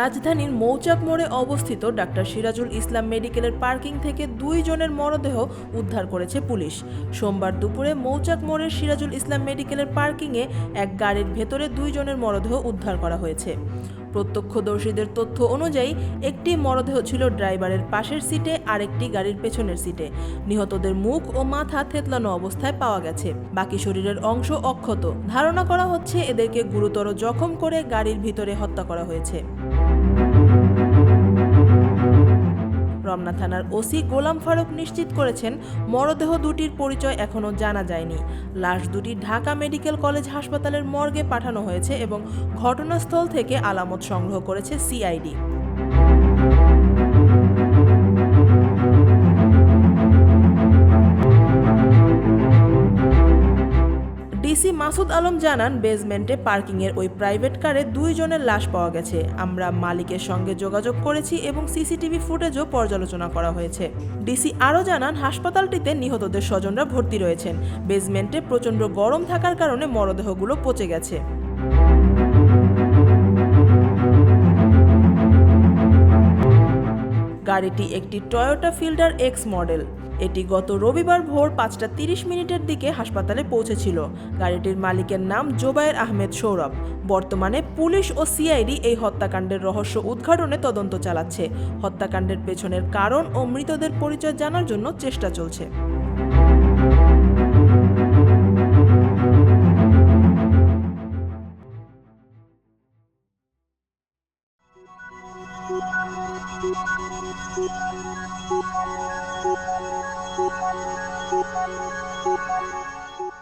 রাজধানীর মৌচাক মোড়ে অবস্থিত ডাক্তার সিরাজুল ইসলাম মেডিকেলের পার্কিং থেকে দুই জনের মরদেহ উদ্ধার করেছে পুলিশ। সোমবার দুপুরে মৌচাক মোড়ের সিরাজুল ইসলাম মেডিকেলের পার্কিংয়ে এক গাড়ির ভেতরে দুই জনের মরদেহ উদ্ধার করা হয়েছে। প্রত্যক্ষদর্শীদের তথ্য অনুযায়ী, একটি মরদেহ ছিল ড্রাইভারের পাশের সিটে, আরেকটি গাড়ির পেছনের সিটে। নিহতদের মুখ ও মাথা থেতলানো অবস্থায় পাওয়া গেছে। বাকি শরীরের অংশ অক্ষত। ধারণা করা হচ্ছে, এদেরকে গুরুতর জখম করে গাড়ির ভিতরে হত্যা করা হয়েছে। রমনা থানার ওসি গোলাম ফারুক নিশ্চিত করেছেন মরদেহ দুটির পরিচয় এখনও জানা যায়নি। লাশ দুটি ঢাকা মেডিকেল কলেজ হাসপাতালের মর্গে পাঠানো হয়েছে এবং ঘটনাস্থল থেকে আলামত সংগ্রহ করেছে সিআইডি। ডিসি মাসুদ আলম জানান বেসমেন্টে পার্কিংয়ের ওই প্রাইভেট কারে দুইজনের লাশ পাওয়া গেছে। আমরা মালিকের সঙ্গে যোগাযোগ করেছি এবং সিসিটিভি ফুটেজও পর্যালোচনা করা হয়েছে। ডিসি আরও জানান, হাসপাতালটিতে নিহতদের স্বজনরা ভর্তি রয়েছেন। বেজমেন্টে প্রচণ্ড গরম থাকার কারণে মরদেহগুলো পচে গেছে। গাড়িটি একটি টয়োটা ফিল্ডার এক্স মডেল এটি গত রবিবার ভোর পাঁচটা তিরিশ মিনিটের দিকে হাসপাতালে পৌঁছেছিল। গাড়িটির মালিকের নাম জোবায়ের আহমেদ সৌরভ। বর্তমানে পুলিশ ও সিআইডি এই হত্যাকাণ্ডের রহস্য উদ্ঘাটনে তদন্ত চালাচ্ছে। হত্যাকাণ্ডের পেছনের কারণ ও মৃতদের পরিচয় জানার জন্য চেষ্টা চলছে। Thank you. Thank you.